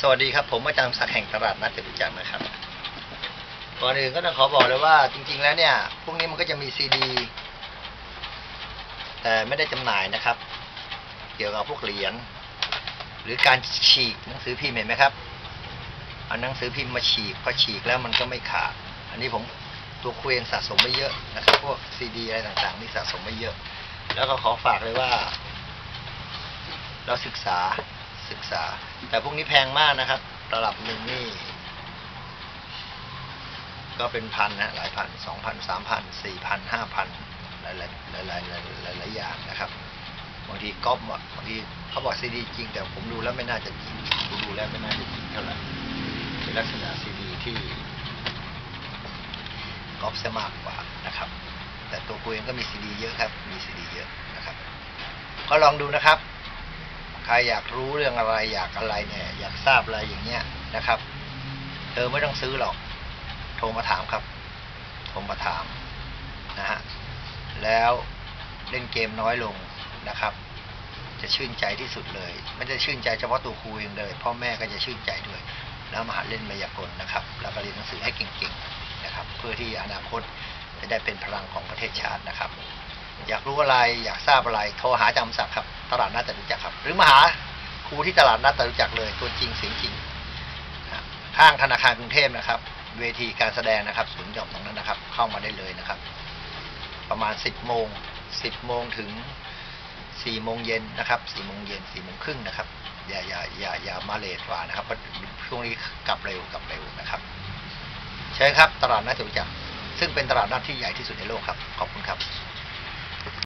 สวัสดีครับ ผมอาจารย์ศักดิ์แห่งตลาดนัดจตุจักรนะครับก่อนอื่นก็ต้องขอบอกเลยว่าจริง ๆ แล้วเนี่ยพวกนี้มันก็จะมีซีดีแต่ไม่ได้จำหน่ายนะครับ เกี่ยวกับพวกเหรียญหรือการฉีกหนังสือพิมพ์เห็นไหมครับเอาหนังสือพิมพ์มาฉีกพอฉีกแล้วมันก็ไม่ขาด อันนี้ผมตัวคุยเองสะสมไว้เยอะนะครับ พวกซีดีอะไรต่างๆนี่สะสมไว้เยอะ แล้วก็ขอฝากเลยว่า เราศึกษา ศึกษา แต่พวกนี้แพงมากนะครับระดับหนึ่งนี่ ก็เป็นพันนะหลายพันสองพันสามพันสี่พันห้าพันหลายหลายหลายหลายหลายหลายอย่างนะครับบางทีก๊อปบางทีเขาบอกซีดีจริงแต่ผมดูแล้วไม่น่าจะจริงดูดูแล้วไม่น่าจะจริงเท่าไหร่เป็นลักษณะซีดีที่ก๊อปซะมากกว่านะครับ แต่ตัวกูเองก็มีซีดีเยอะครับ มีซีดีเยอะนะครับ ก็ลองดูนะครับ ใครอยากรู้เรื่องอะไรอยากอะไรเนี่ย อยากทราบอะไรอย่างเงี้ยนะครับ เธอไม่ต้องซื้อหรอก โทรมาถามครับโทรมาถามนะฮะแล้วเล่นเกมน้อยลงนะครับ จะชื่นใจที่สุดเลย ไม่ได้ชื่นใจเฉพาะตัวครูเองเลยพ่อแม่ก็จะชื่นใจด้วย แล้วมาหัดเล่นมายากลนะครับ แล้วก็เรียนหนังสือให้เก่งๆนะครับ เพื่อที่อนาคตจะได้เป็นพลังของประเทศชาตินะครับ อยากรู้อะไรอยากทราบอะไร โทรหาจำศักดิ์ครับ ตลาดนัดจตุจักรครับ หรือมาหาครูที่ตลาดนัดจตุจักรเลย ตัวจริงเสียงจริงข้างธนาคารกรุงเทพนะครับ เวทีการแสดงนะครับศูนย์หย่อมตรงนั้นนะครับ เข้ามาได้เลยนะครับ ประมาณสิบโมงสิบโมงถึงสี่โมงเย็นนะครับสี่โมงเย็นสี่โมงครึ่งนะครับอย่าอย่าอย่าอย่ามาเลทกว่านะครับเพราะช่วงนี้กลับเร็วกลับเร็วนะครับเชิญครับตลาดนัดจตุจักรซึ่งเป็นตลาดนัดที่ใหญ่ที่สุดในโลกครับ ขอบคุณครับ